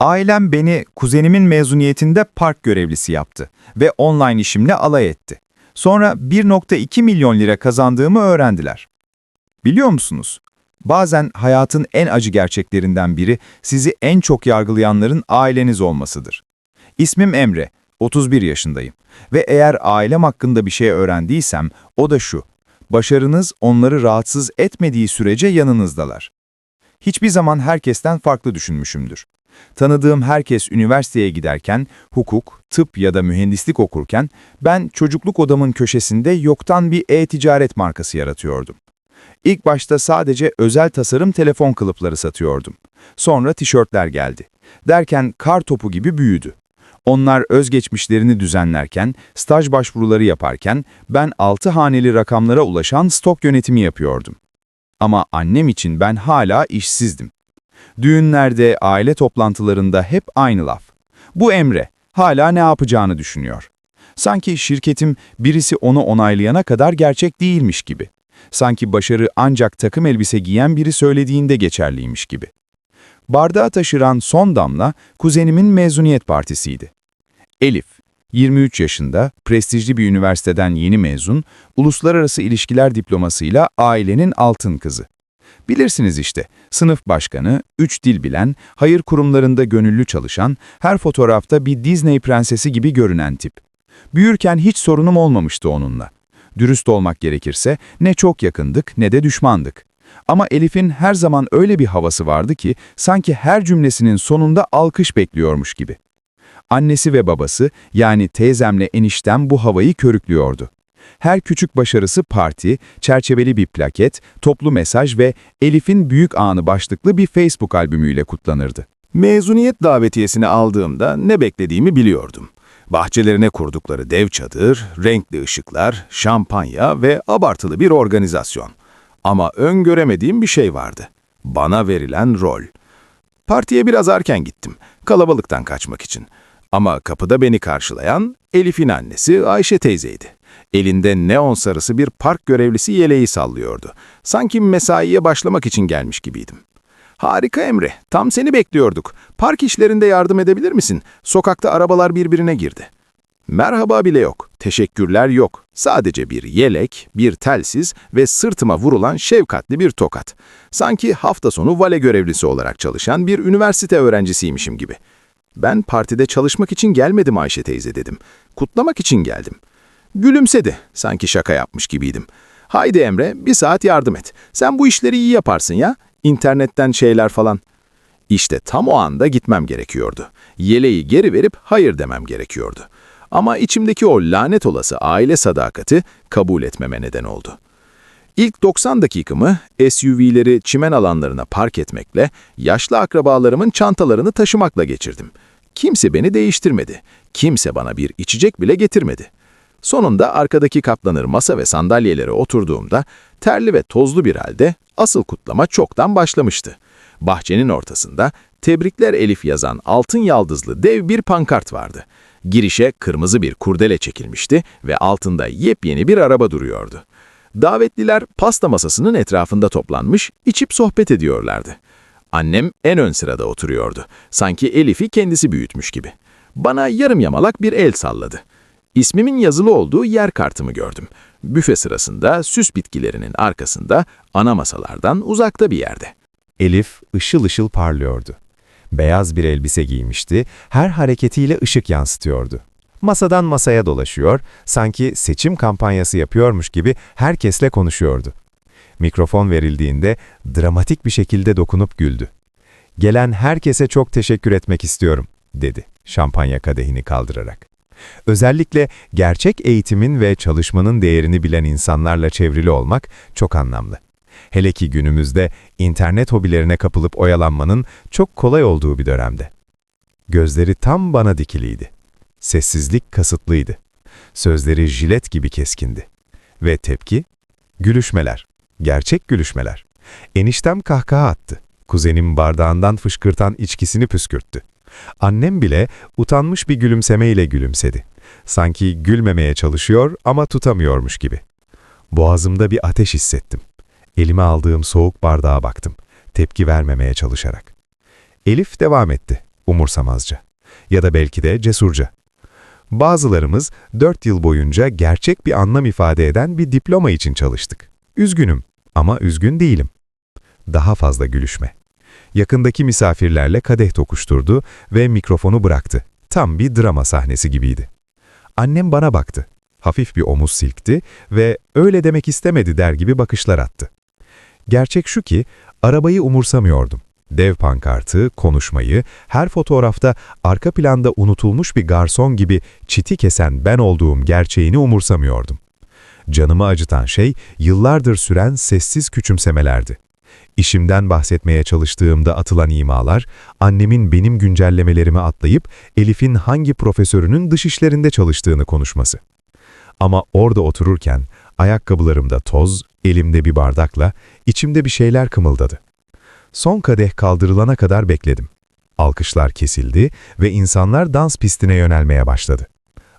Ailem beni kuzenimin mezuniyetinde park görevlisi yaptı ve online işimle alay etti. Sonra 1.2 milyon lira kazandığımı öğrendiler. Biliyor musunuz? Bazen hayatın en acı gerçeklerinden biri sizi en çok yargılayanların aileniz olmasıdır. İsmim Emre, 31 yaşındayım ve eğer ailem hakkında bir şey öğrendiysem o da şu. Başarınız onları rahatsız etmediği sürece yanınızdalar. Hiçbir zaman herkesten farklı düşünmüşümdür. Tanıdığım herkes üniversiteye giderken, hukuk, tıp ya da mühendislik okurken ben çocukluk odamın köşesinde yoktan bir e-ticaret markası yaratıyordum. İlk başta sadece özel tasarım telefon kılıfları satıyordum. Sonra tişörtler geldi. Derken kar topu gibi büyüdü. Onlar özgeçmişlerini düzenlerken, staj başvuruları yaparken ben 6 haneli rakamlara ulaşan stok yönetimi yapıyordum. Ama annem için ben hala işsizdim. Düğünlerde, aile toplantılarında hep aynı laf. Bu Emre, hala ne yapacağını düşünüyor. Sanki şirketim birisi onu onaylayana kadar gerçek değilmiş gibi. Sanki başarı ancak takım elbise giyen biri söylediğinde geçerliymiş gibi. Bardağı taşıran son damla kuzenimin mezuniyet partisiydi. Elif, 23 yaşında, prestijli bir üniversiteden yeni mezun, uluslararası ilişkiler diplomasıyla ailenin altın kızı. Bilirsiniz işte, sınıf başkanı, üç dil bilen, hayır kurumlarında gönüllü çalışan, her fotoğrafta bir Disney prensesi gibi görünen tip. Büyürken hiç sorunum olmamıştı onunla. Dürüst olmak gerekirse ne çok yakındık ne de düşmandık. Ama Elif'in her zaman öyle bir havası vardı ki sanki her cümlesinin sonunda alkış bekliyormuş gibi. Annesi ve babası yani teyzemle eniştem bu havayı körüklüyordu. Her küçük başarısı parti, çerçeveli bir plaket, toplu mesaj ve Elif'in büyük anı başlıklı bir Facebook albümüyle kutlanırdı. Mezuniyet davetiyesini aldığımda ne beklediğimi biliyordum. Bahçelerine kurdukları dev çadır, renkli ışıklar, şampanya ve abartılı bir organizasyon. Ama öngöremediğim bir şey vardı. Bana verilen rol. Partiye biraz erken gittim, kalabalıktan kaçmak için. Ama kapıda beni karşılayan Elif'in annesi Ayşe teyzeydi. Elinde neon sarısı bir park görevlisi yeleği sallıyordu. Sanki mesaiye başlamak için gelmiş gibiydim. Harika Emre, tam seni bekliyorduk. Park işlerinde yardım edebilir misin? Sokakta arabalar birbirine girdi. Merhaba bile yok, teşekkürler yok. Sadece bir yelek, bir telsiz ve sırtıma vurulan şefkatli bir tokat. Sanki hafta sonu vale görevlisi olarak çalışan bir üniversite öğrencisiymişim gibi. Ben partide çalışmak için gelmedim Ayşe teyze dedim. Kutlamak için geldim. Gülümsedi, sanki şaka yapmış gibiydim. Haydi Emre, bir saat yardım et. Sen bu işleri iyi yaparsın ya. İnternetten şeyler falan. İşte tam o anda gitmem gerekiyordu. Yeleği geri verip hayır demem gerekiyordu. Ama içimdeki o lanet olası aile sadakati kabul etmeme neden oldu. İlk 90 dakikamı SUV'leri çimen alanlarına park etmekle, yaşlı akrabalarımın çantalarını taşımakla geçirdim. Kimse beni değiştirmedi. Kimse bana bir içecek bile getirmedi. Sonunda arkadaki katlanır masa ve sandalyelere oturduğumda terli ve tozlu bir halde asıl kutlama çoktan başlamıştı. Bahçenin ortasında tebrikler Elif yazan altın yaldızlı dev bir pankart vardı. Girişe kırmızı bir kurdele çekilmişti ve altında yepyeni bir araba duruyordu. Davetliler pasta masasının etrafında toplanmış, içip sohbet ediyorlardı. Annem en ön sırada oturuyordu. Sanki Elif'i kendisi büyütmüş gibi. Bana yarım yamalak bir el salladı. İsmimin yazılı olduğu yer kartımı gördüm. Büfe sırasında süs bitkilerinin arkasında ana masalardan uzakta bir yerde. Elif ışıl ışıl parlıyordu. Beyaz bir elbise giymişti, her hareketiyle ışık yansıtıyordu. Masadan masaya dolaşıyor, sanki seçim kampanyası yapıyormuş gibi herkesle konuşuyordu. Mikrofon verildiğinde dramatik bir şekilde dokunup güldü. Gelen herkese çok teşekkür etmek istiyorum, dedi şampanya kadehini kaldırarak. Özellikle gerçek eğitimin ve çalışmanın değerini bilen insanlarla çevrili olmak çok anlamlı. Hele ki günümüzde internet hobilerine kapılıp oyalanmanın çok kolay olduğu bir dönemde. Gözleri tam bana dikiliydi. Sessizlik kasıtlıydı. Sözleri jilet gibi keskindi. Ve tepki? Gülüşmeler. Gerçek gülüşmeler. Eniştem kahkaha attı. Kuzenim bardağından fışkırtan içkisini püskürttü. Annem bile utanmış bir gülümsemeyle gülümsedi. Sanki gülmemeye çalışıyor ama tutamıyormuş gibi. Boğazımda bir ateş hissettim. Elime aldığım soğuk bardağa baktım. Tepki vermemeye çalışarak. Elif devam etti. umursamazca. Ya da belki de cesurca. Bazılarımız 4 yıl boyunca gerçek bir anlam ifade eden bir diploma için çalıştık. Üzgünüm ama üzgün değilim. Daha fazla gülüşme. Yakındaki misafirlerle kadeh tokuşturdu ve mikrofonu bıraktı. Tam bir drama sahnesi gibiydi. Annem bana baktı. Hafif bir omuz silkti ve öyle demek istemedi der gibi bakışlar attı. Gerçek şu ki, arabayı umursamıyordum. Dev pankartı, konuşmayı, her fotoğrafta arka planda unutulmuş bir garson gibi çiti kesen ben olduğum gerçeğini umursamıyordum. Canımı acıtan şey yıllardır süren sessiz küçümsemelerdi. İşimden bahsetmeye çalıştığımda atılan imalar, annemin benim güncellemelerimi atlayıp Elif'in hangi profesörünün dış işlerinde çalıştığını konuşması. Ama orada otururken ayakkabılarımda toz, elimde bir bardakla içimde bir şeyler kımıldadı. Son kadeh kaldırılana kadar bekledim. Alkışlar kesildi ve insanlar dans pistine yönelmeye başladı.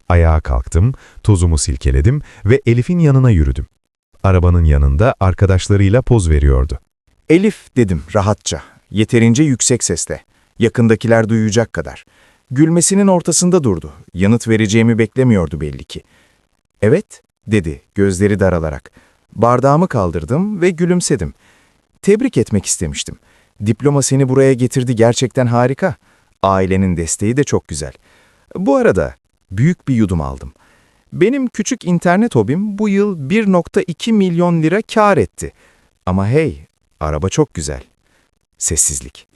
Ayağa kalktım, tozumu silkeledim ve Elif'in yanına yürüdüm. Arabanın yanında arkadaşlarıyla poz veriyordu. Elif dedim rahatça, yeterince yüksek sesle. Yakındakiler duyacak kadar. Gülmesinin ortasında durdu. Yanıt vereceğimi beklemiyordu belli ki. Evet, dedi gözleri daralarak. Bardağımı kaldırdım ve gülümsedim. Tebrik etmek istemiştim. Diploma seni buraya getirdi gerçekten harika. Ailenin desteği de çok güzel. Bu arada büyük bir yudum aldım. Benim küçük internet hobim bu yıl 1.2 milyon lira kar etti. Ama hey, araba çok güzel. Sessizlik.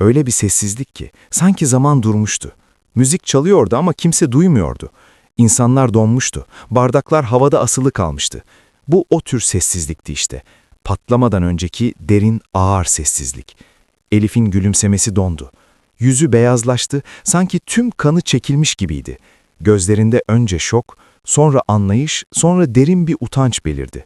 Öyle bir sessizlik ki sanki zaman durmuştu. Müzik çalıyordu ama kimse duymuyordu. İnsanlar donmuştu. Bardaklar havada asılı kalmıştı. Bu o tür sessizlikti işte. Patlamadan önceki derin, ağır sessizlik. Elif'in gülümsemesi dondu. Yüzü beyazlaştı, sanki tüm kanı çekilmiş gibiydi. Gözlerinde önce şok, sonra anlayış, sonra derin bir utanç belirdi.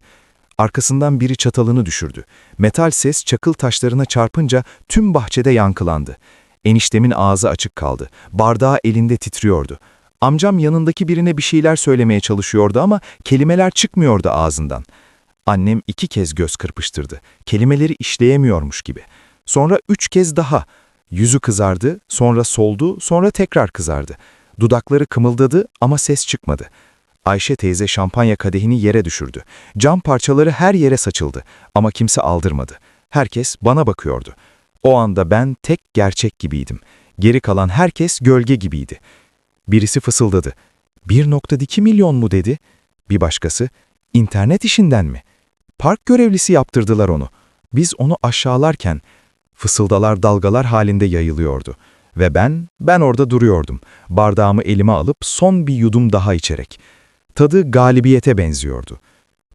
Arkasından biri çatalını düşürdü. Metal ses çakıl taşlarına çarpınca tüm bahçede yankılandı. Eniştemin ağzı açık kaldı. Bardağı elinde titriyordu. Amcam yanındaki birine bir şeyler söylemeye çalışıyordu ama kelimeler çıkmıyordu ağzından. Annem iki kez göz kırpıştırdı. Kelimeleri işleyemiyormuş gibi. Sonra üç kez daha. Yüzü kızardı, sonra soldu, sonra tekrar kızardı. Dudakları kımıldadı ama ses çıkmadı. Ayşe teyze şampanya kadehini yere düşürdü. Cam parçaları her yere saçıldı ama kimse aldırmadı. Herkes bana bakıyordu. O anda ben tek gerçek gibiydim. Geri kalan herkes gölge gibiydi. Birisi fısıldadı. 1.2 milyon mu dedi. Bir başkası, internet işinden mi? Park görevlisi yaptırdılar onu. Biz onu aşağılarken, fısıldalar dalgalar halinde yayılıyordu. Ve ben, ben orada duruyordum. Bardağımı elime alıp son bir yudum daha içerek. Tadı galibiyete benziyordu.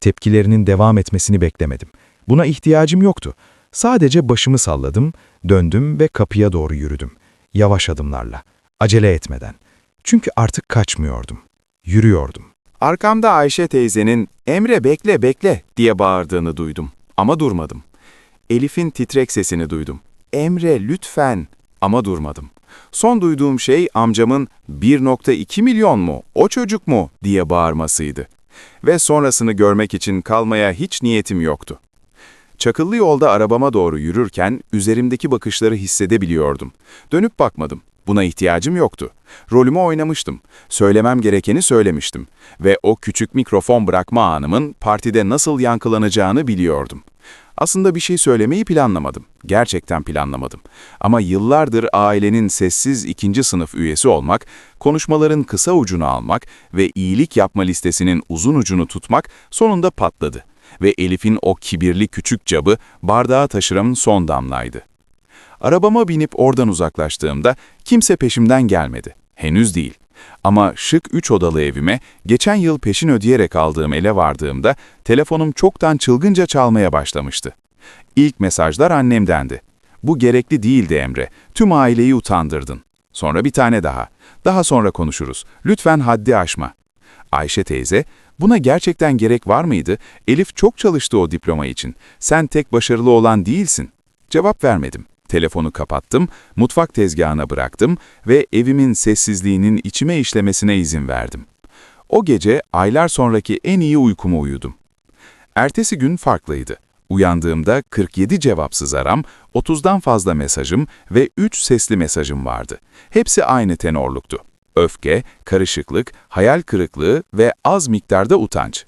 Tepkilerinin devam etmesini beklemedim. Buna ihtiyacım yoktu. Sadece başımı salladım, döndüm ve kapıya doğru yürüdüm. Yavaş adımlarla, acele etmeden. Çünkü artık kaçmıyordum. Yürüyordum. Arkamda Ayşe teyzenin Emre bekle bekle diye bağırdığını duydum ama durmadım. Elif'in titrek sesini duydum. Emre lütfen ama durmadım. Son duyduğum şey amcamın 1.2 milyon mu, o çocuk mu diye bağırmasıydı. Ve sonrasını görmek için kalmaya hiç niyetim yoktu. Çakıllı yolda arabama doğru yürürken üzerimdeki bakışları hissedebiliyordum. Dönüp bakmadım. Buna ihtiyacım yoktu. Rolümü oynamıştım. Söylemem gerekeni söylemiştim. Ve o küçük mikrofon bırakma anımın partide nasıl yankılanacağını biliyordum. Aslında bir şey söylemeyi planlamadım. Gerçekten planlamadım. Ama yıllardır ailenin sessiz ikinci sınıf üyesi olmak, konuşmaların kısa ucunu almak ve iyilik yapma listesinin uzun ucunu tutmak sonunda patladı. Ve Elif'in o kibirli küçük cabı bardağa taşıramın son damlaydı. Arabama binip oradan uzaklaştığımda kimse peşimden gelmedi. Henüz değil. Ama şık üç odalı evime geçen yıl peşin ödeyerek aldığım ele vardığımda telefonum çoktan çılgınca çalmaya başlamıştı. İlk mesajlar annemdendi. Bu gerekli değildi Emre. Tüm aileyi utandırdın. Sonra bir tane daha. Daha sonra konuşuruz. Lütfen haddi aşma. Ayşe teyze, buna gerçekten gerek var mıydı? Elif çok çalıştı o diploma için. Sen tek başarılı olan değilsin. Cevap vermedim. Telefonu kapattım, mutfak tezgahına bıraktım ve evimin sessizliğinin içime işlemesine izin verdim. O gece aylar sonraki en iyi uykumu uyudum. Ertesi gün farklıydı. Uyandığımda 47 cevapsız aram, 30'dan fazla mesajım ve 3 sesli mesajım vardı. Hepsi aynı tenorluktu. Öfke, karışıklık, hayal kırıklığı ve az miktarda utanç.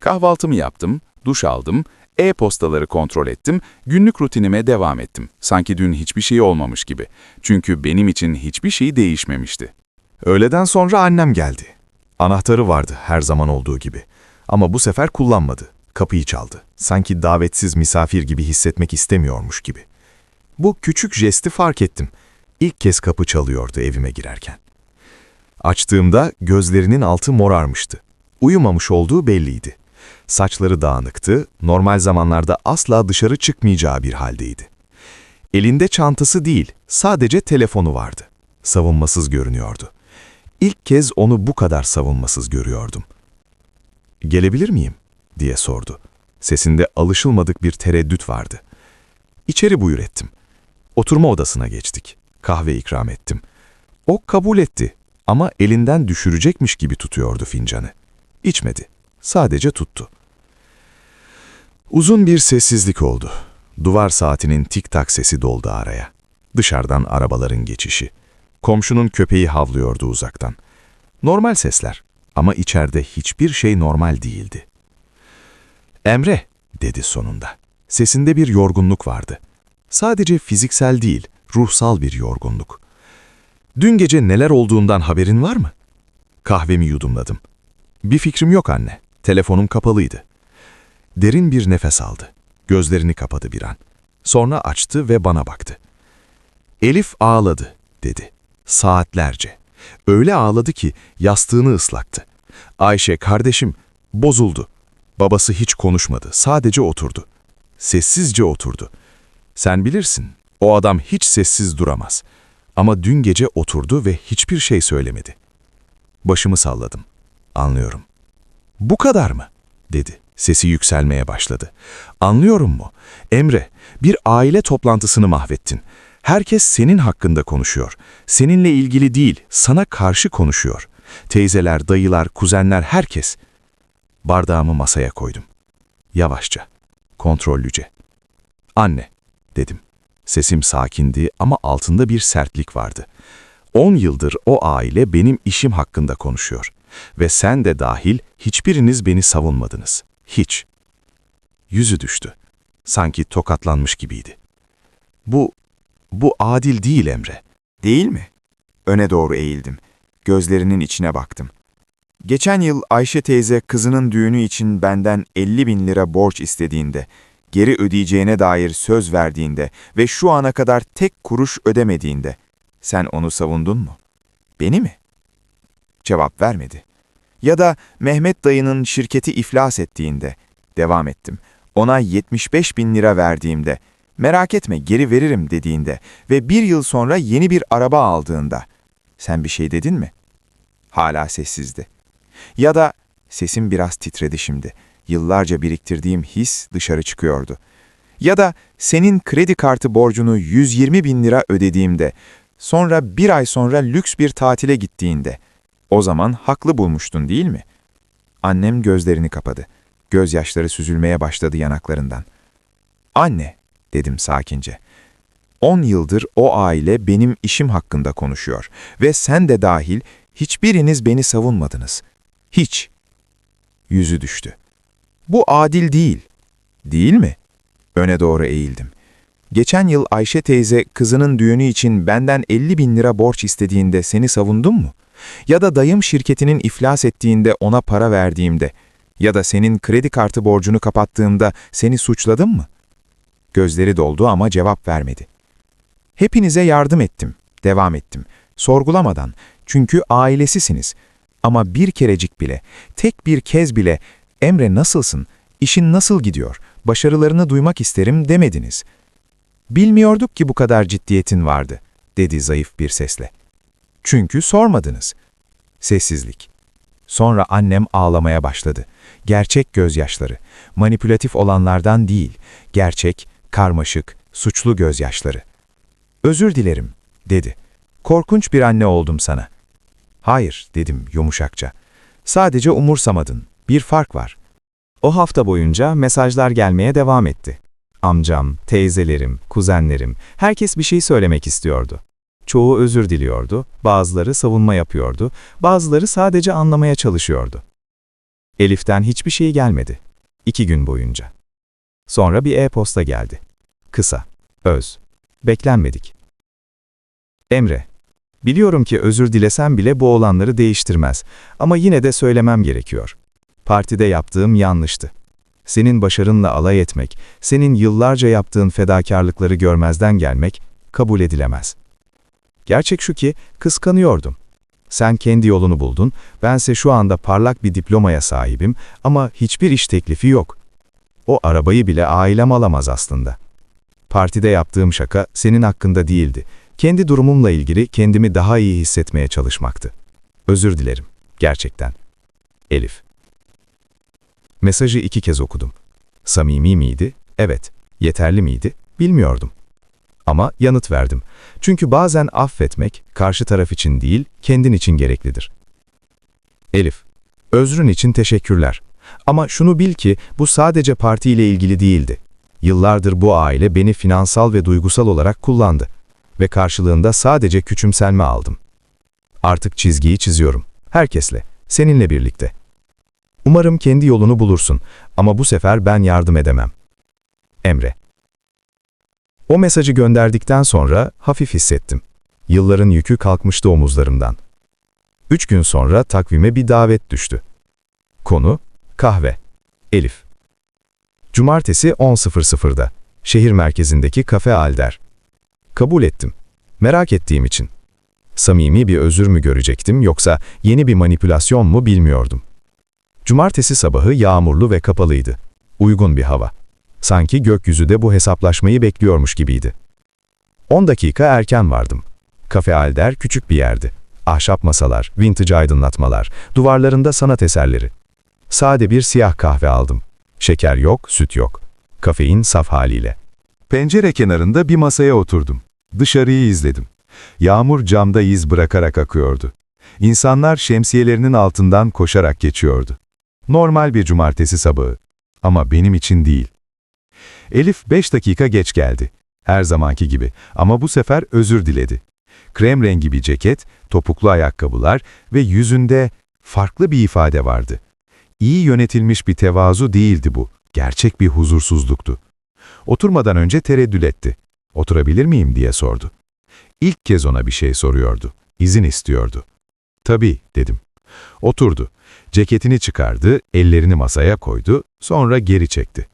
Kahvaltımı yaptım, duş aldım, e-postaları kontrol ettim, günlük rutinime devam ettim. Sanki dün hiçbir şey olmamış gibi. Çünkü benim için hiçbir şey değişmemişti. Öğleden sonra annem geldi. Anahtarı vardı her zaman olduğu gibi. Ama bu sefer kullanmadı. Kapıyı çaldı. Sanki davetsiz misafir gibi hissetmek istemiyormuş gibi. Bu küçük jesti fark ettim. İlk kez kapı çalıyordu evime girerken. Açtığımda gözlerinin altı morarmıştı. Uyumamış olduğu belliydi. Saçları dağınıktı, normal zamanlarda asla dışarı çıkmayacağı bir haldeydi. Elinde çantası değil, sadece telefonu vardı. Savunmasız görünüyordu. İlk kez onu bu kadar savunmasız görüyordum. "Gelebilir miyim?" diye sordu. Sesinde alışılmadık bir tereddüt vardı. İçeri buyur ettim. Oturma odasına geçtik. Kahve ikram ettim. O kabul etti ama elinden düşürecekmiş gibi tutuyordu fincanı. İçmedi. Sadece tuttu. Uzun bir sessizlik oldu. Duvar saatinin tik-tak sesi doldu araya. Dışarıdan arabaların geçişi. Komşunun köpeği havlıyordu uzaktan. Normal sesler ama içeride hiçbir şey normal değildi. Emre, dedi sonunda. Sesinde bir yorgunluk vardı. Sadece fiziksel değil, ruhsal bir yorgunluk. Dün gece neler olduğundan haberin var mı? Kahvemi yudumladım. Bir fikrim yok anne. Telefonum kapalıydı. Derin bir nefes aldı. Gözlerini kapadı bir an. Sonra açtı ve bana baktı. Elif ağladı, dedi. Saatlerce. Öyle ağladı ki yastığını ıslattı. Ayşe, kardeşim, bozuldu. Babası hiç konuşmadı, sadece oturdu. Sessizce oturdu. Sen bilirsin, o adam hiç sessiz duramaz. Ama dün gece oturdu ve hiçbir şey söylemedi. Başımı salladım. Anlıyorum. Bu kadar mı? dedi. Sesi yükselmeye başladı. Anlıyorum mu? Emre, bir aile toplantısını mahvettin. Herkes senin hakkında konuşuyor. Seninle ilgili değil, sana karşı konuşuyor. Teyzeler, dayılar, kuzenler, herkes. Bardağımı masaya koydum. Yavaşça, kontrollüce. Anne, dedim. Sesim sakindi ama altında bir sertlik vardı. On yıldır o aile benim işim hakkında konuşuyor. Ve sen de dahil hiçbiriniz beni savunmadınız. Hiç. Yüzü düştü. Sanki tokatlanmış gibiydi. Bu, bu adil değil Emre. Değil mi? Öne doğru eğildim. Gözlerinin içine baktım. Geçen yıl Ayşe teyze kızının düğünü için benden 50 bin lira borç istediğinde, geri ödeyeceğine dair söz verdiğinde ve şu ana kadar tek kuruş ödemediğinde, sen onu savundun mu? Beni mi? Cevap vermedi. Ya da Mehmet dayının şirketi iflas ettiğinde, devam ettim, ona 75 bin lira verdiğimde, merak etme geri veririm dediğinde ve bir yıl sonra yeni bir araba aldığında, sen bir şey dedin mi? Hala sessizdi. Ya da sesim biraz titredi şimdi. Yıllarca biriktirdiğim his dışarı çıkıyordu. Ya da senin kredi kartı borcunu 120 bin lira ödediğimde, sonra bir ay sonra lüks bir tatile gittiğinde, o zaman haklı bulmuştun değil mi? Annem gözlerini kapadı. Gözyaşları süzülmeye başladı yanaklarından. Anne, dedim sakince. On yıldır o aile benim işim hakkında konuşuyor ve sen de dahil hiçbiriniz beni savunmadınız. Hiç. Yüzü düştü. Bu adil değil. Değil mi? Öne doğru eğildim. Geçen yıl Ayşe teyze kızının düğünü için benden 50 bin lira borç istediğinde seni savundun mu? Ya da dayım şirketinin iflas ettiğinde ona para verdiğimde ya da senin kredi kartı borcunu kapattığımda seni suçladım mı? Gözleri doldu ama cevap vermedi. Hepinize yardım ettim, devam ettim. Sorgulamadan, çünkü ailesisiniz. Ama bir kerecik bile, tek bir kez bile, Emre nasılsın, işin nasıl gidiyor, başarılarını duymak isterim demediniz. Bilmiyorduk ki bu kadar ciddiyetin vardı, dedi zayıf bir sesle. Çünkü sormadınız. Sessizlik. Sonra annem ağlamaya başladı. Gerçek gözyaşları. Manipülatif olanlardan değil, gerçek, karmaşık, suçlu gözyaşları. Özür dilerim, dedi. Korkunç bir anne oldum sana. Hayır, dedim yumuşakça. Sadece umursamadın. Bir fark var. O hafta boyunca mesajlar gelmeye devam etti. Amcam, teyzelerim, kuzenlerim, herkes bir şey söylemek istiyordu. Çoğu özür diliyordu, bazıları savunma yapıyordu, bazıları sadece anlamaya çalışıyordu. Elif'ten hiçbir şey gelmedi. İki gün boyunca. Sonra bir e-posta geldi. Kısa, öz, beklenmedik. Emre, biliyorum ki özür dilesem bile bu olanları değiştirmez ama yine de söylemem gerekiyor. Partide yaptığım yanlıştı. Senin başarınla alay etmek, senin yıllarca yaptığın fedakarlıkları görmezden gelmek kabul edilemez. Gerçek şu ki kıskanıyordum. Sen kendi yolunu buldun, bense şu anda parlak bir diplomaya sahibim ama hiçbir iş teklifi yok. O arabayı bile ailem alamaz aslında. Partide yaptığım şaka senin hakkında değildi. Kendi durumumla ilgili kendimi daha iyi hissetmeye çalışmaktı. Özür dilerim, gerçekten. Elif. Mesajı iki kez okudum. Samimi miydi? Evet. Yeterli miydi? Bilmiyordum. Ama yanıt verdim. Çünkü bazen affetmek, karşı taraf için değil, kendin için gereklidir. Elif, özrün için teşekkürler. Ama şunu bil ki bu sadece partiyle ilgili değildi. Yıllardır bu aile beni finansal ve duygusal olarak kullandı. Ve karşılığında sadece küçümselme aldım. Artık çizgiyi çiziyorum. Herkesle, seninle birlikte. Umarım kendi yolunu bulursun ama bu sefer ben yardım edemem. Emre O mesajı gönderdikten sonra hafif hissettim. Yılların yükü kalkmıştı omuzlarımdan. Üç gün sonra takvime bir davet düştü. Konu, kahve. Elif. Cumartesi 10.00'da, şehir merkezindeki Kafe Alder. Kabul ettim. Merak ettiğim için. Samimi bir özür mü görecektim yoksa yeni bir manipülasyon mu bilmiyordum. Cumartesi sabahı yağmurlu ve kapalıydı. Uygun bir hava. Sanki gökyüzü de bu hesaplaşmayı bekliyormuş gibiydi. 10 dakika erken vardım. Kafe Alder küçük bir yerdi. Ahşap masalar, vintage aydınlatmalar, duvarlarında sanat eserleri. Sade bir siyah kahve aldım. Şeker yok, süt yok. Kafein saf haliyle. Pencere kenarında bir masaya oturdum. Dışarıyı izledim. Yağmur camda iz bırakarak akıyordu. İnsanlar şemsiyelerinin altından koşarak geçiyordu. Normal bir cumartesi sabahı. Ama benim için değil. Elif 5 dakika geç geldi. Her zamanki gibi ama bu sefer özür diledi. Krem rengi bir ceket, topuklu ayakkabılar ve yüzünde farklı bir ifade vardı. İyi yönetilmiş bir tevazu değildi bu. Gerçek bir huzursuzluktu. Oturmadan önce tereddüt etti. Oturabilir miyim diye sordu. İlk kez ona bir şey soruyordu. İzin istiyordu. Tabii dedim. Oturdu. Ceketini çıkardı, ellerini masaya koydu, sonra geri çekti.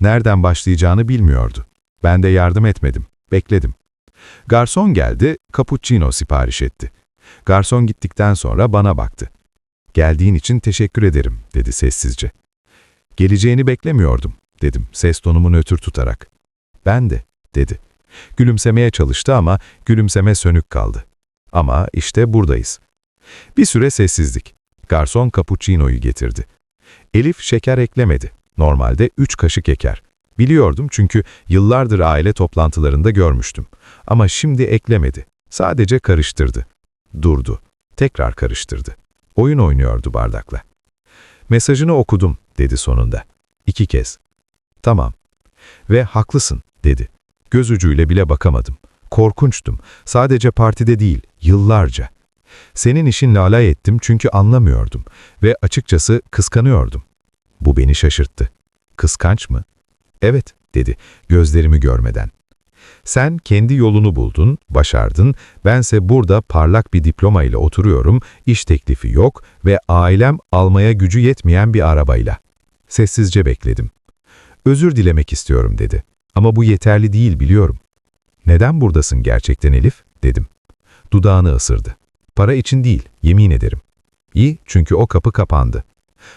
Nereden başlayacağını bilmiyordu. Ben de yardım etmedim, bekledim. Garson geldi, cappuccino sipariş etti. Garson gittikten sonra bana baktı. Geldiğin için teşekkür ederim, dedi sessizce. Geleceğini beklemiyordum, dedim ses tonumu nötr tutarak. Ben de, dedi. Gülümsemeye çalıştı ama gülümseme sönük kaldı. Ama işte buradayız. Bir süre sessizlik. Garson cappuccino'yu getirdi. Elif şeker eklemedi. Normalde üç kaşık eker. Biliyordum çünkü yıllardır aile toplantılarında görmüştüm. Ama şimdi eklemedi. Sadece karıştırdı. Durdu. Tekrar karıştırdı. Oyun oynuyordu bardakla. Mesajını okudum, dedi sonunda. İki kez. Tamam. Ve haklısın, dedi. Göz ucuyla bile bakamadım. Korkunçtum. Sadece partide değil, yıllarca. Senin işinle alay ettim çünkü anlamıyordum ve açıkçası kıskanıyordum. Bu beni şaşırttı. Kıskanç mı? Evet, dedi, gözlerimi görmeden. Sen kendi yolunu buldun, başardın, bense burada parlak bir diploma ile oturuyorum, iş teklifi yok ve ailem almaya gücü yetmeyen bir arabayla. Sessizce bekledim. Özür dilemek istiyorum dedi. Ama bu yeterli değil biliyorum. Neden buradasın gerçekten Elif? dedim. Dudağını ısırdı. Para için değil, yemin ederim. İyi, çünkü o kapı kapandı.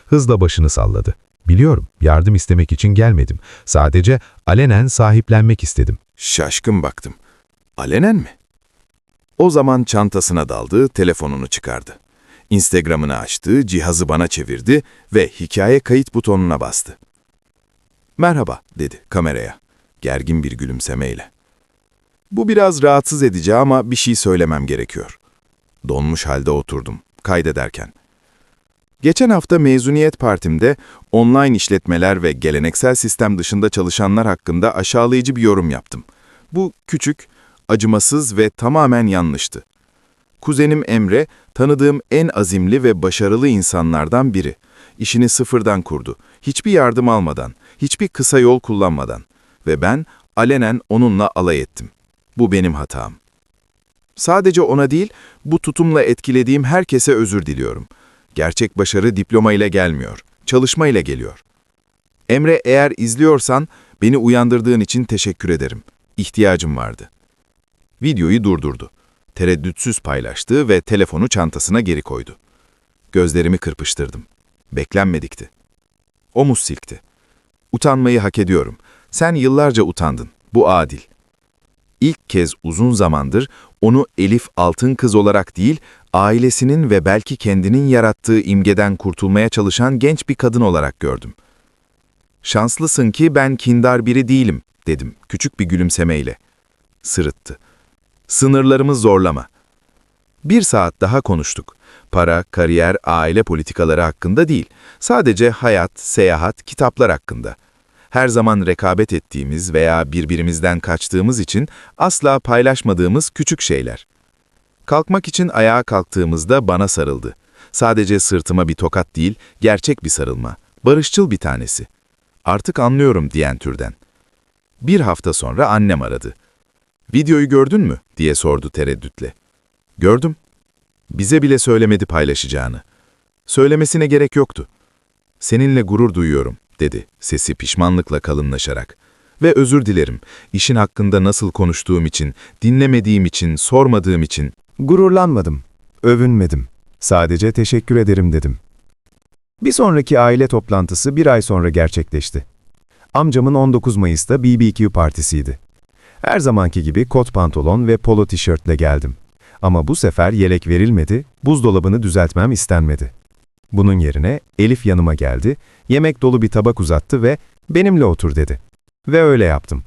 Hızla başını salladı. Biliyorum, yardım istemek için gelmedim. Sadece alenen sahiplenmek istedim. Şaşkın baktım. Alenen mi? O zaman çantasına daldı, telefonunu çıkardı. Instagram'ını açtı, cihazı bana çevirdi ve hikaye kayıt butonuna bastı. Merhaba, dedi kameraya, gergin bir gülümsemeyle. Bu biraz rahatsız edici ama bir şey söylemem gerekiyor. Donmuş halde oturdum, kaydederken. Geçen hafta mezuniyet partimde online işletmeler ve geleneksel sistem dışında çalışanlar hakkında aşağılayıcı bir yorum yaptım. Bu küçük, acımasız ve tamamen yanlıştı. Kuzenim Emre, tanıdığım en azimli ve başarılı insanlardan biri. İşini sıfırdan kurdu. Hiçbir yardım almadan, hiçbir kısa yol kullanmadan. Ve ben alenen onunla alay ettim. Bu benim hatam. Sadece ona değil, bu tutumla etkilediğim herkese özür diliyorum. Gerçek başarı diploma ile gelmiyor, çalışma ile geliyor. Emre eğer izliyorsan beni uyandırdığın için teşekkür ederim. İhtiyacım vardı. Videoyu durdurdu. Tereddütsüz paylaştı ve telefonu çantasına geri koydu. Gözlerimi kırpıştırdım. Beklenmedikti. Omuz silkti. Utanmayı hak ediyorum. Sen yıllarca utandın. Bu adil. İlk kez uzun zamandır onu Elif altın kız olarak değil, ailesinin ve belki kendinin yarattığı imgeden kurtulmaya çalışan genç bir kadın olarak gördüm. Şanslısın ki ben kindar biri değilim, dedim küçük bir gülümsemeyle. Sırıttı. Sınırlarımı zorlama. Bir saat daha konuştuk. Para, kariyer, aile politikaları hakkında değil, sadece hayat, seyahat, kitaplar hakkında. Her zaman rekabet ettiğimiz veya birbirimizden kaçtığımız için asla paylaşmadığımız küçük şeyler. Kalkmak için ayağa kalktığımızda bana sarıldı. Sadece sırtıma bir tokat değil, gerçek bir sarılma. Barışçıl bir tanesi. Artık anlıyorum diyen türden. Bir hafta sonra annem aradı. Videoyu gördün mü? diye sordu tereddütle. Gördüm. Bize bile söylemedi paylaşacağını. Söylemesine gerek yoktu. Seninle gurur duyuyorum, dedi sesi pişmanlıkla kalınlaşarak. Ve özür dilerim, işin hakkında nasıl konuştuğum için, dinlemediğim için, sormadığım için. Gururlanmadım, övünmedim. Sadece teşekkür ederim dedim. Bir sonraki aile toplantısı bir ay sonra gerçekleşti. Amcamın 19 Mayıs'ta BBQ partisiydi. Her zamanki gibi kot pantolon ve polo tişörtle geldim. Ama bu sefer yelek verilmedi, buzdolabını düzeltmem istenmedi. Bunun yerine Elif yanıma geldi, yemek dolu bir tabak uzattı ve benimle otur dedi. Ve öyle yaptım.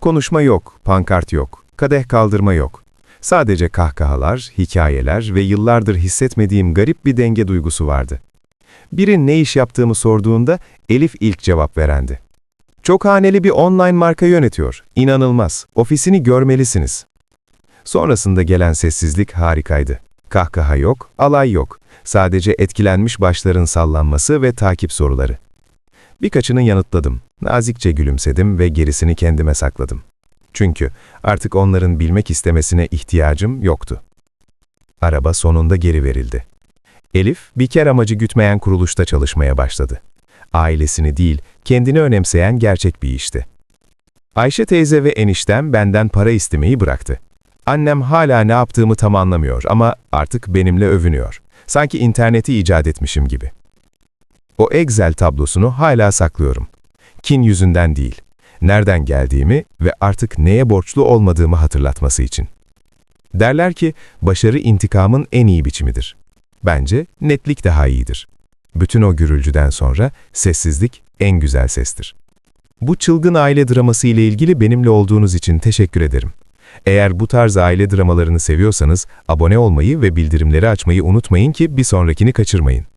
Konuşma yok, pankart yok, kadeh kaldırma yok. Sadece kahkahalar, hikayeler ve yıllardır hissetmediğim garip bir denge duygusu vardı. Biri ne iş yaptığımı sorduğunda Elif ilk cevap verendi. Çok haneli bir online marka yönetiyor. İnanılmaz. Ofisini görmelisiniz. Sonrasında gelen sessizlik harikaydı. Kahkaha yok, alay yok. Sadece etkilenmiş başların sallanması ve takip soruları. Birkaçını yanıtladım. Nazikçe gülümsedim ve gerisini kendime sakladım. Çünkü artık onların bilmek istemesine ihtiyacım yoktu. Araba sonunda geri verildi. Elif, bir kere amacı gütmeyen kuruluşta çalışmaya başladı. Ailesini değil, kendini önemseyen gerçek bir işti. Ayşe teyze ve eniştem benden para istemeyi bıraktı. Annem hala ne yaptığımı tam anlamıyor ama artık benimle övünüyor. Sanki interneti icat etmişim gibi. O Excel tablosunu hala saklıyorum. Kin yüzünden değil, nereden geldiğimi ve artık neye borçlu olmadığımı hatırlatması için. Derler ki, başarı intikamın en iyi biçimidir. Bence netlik daha iyidir. Bütün o gürülcüden sonra sessizlik en güzel sestir. Bu çılgın aile draması ile ilgili benimle olduğunuz için teşekkür ederim. Eğer bu tarz aile dramalarını seviyorsanız abone olmayı ve bildirimleri açmayı unutmayın ki bir sonrakini kaçırmayın.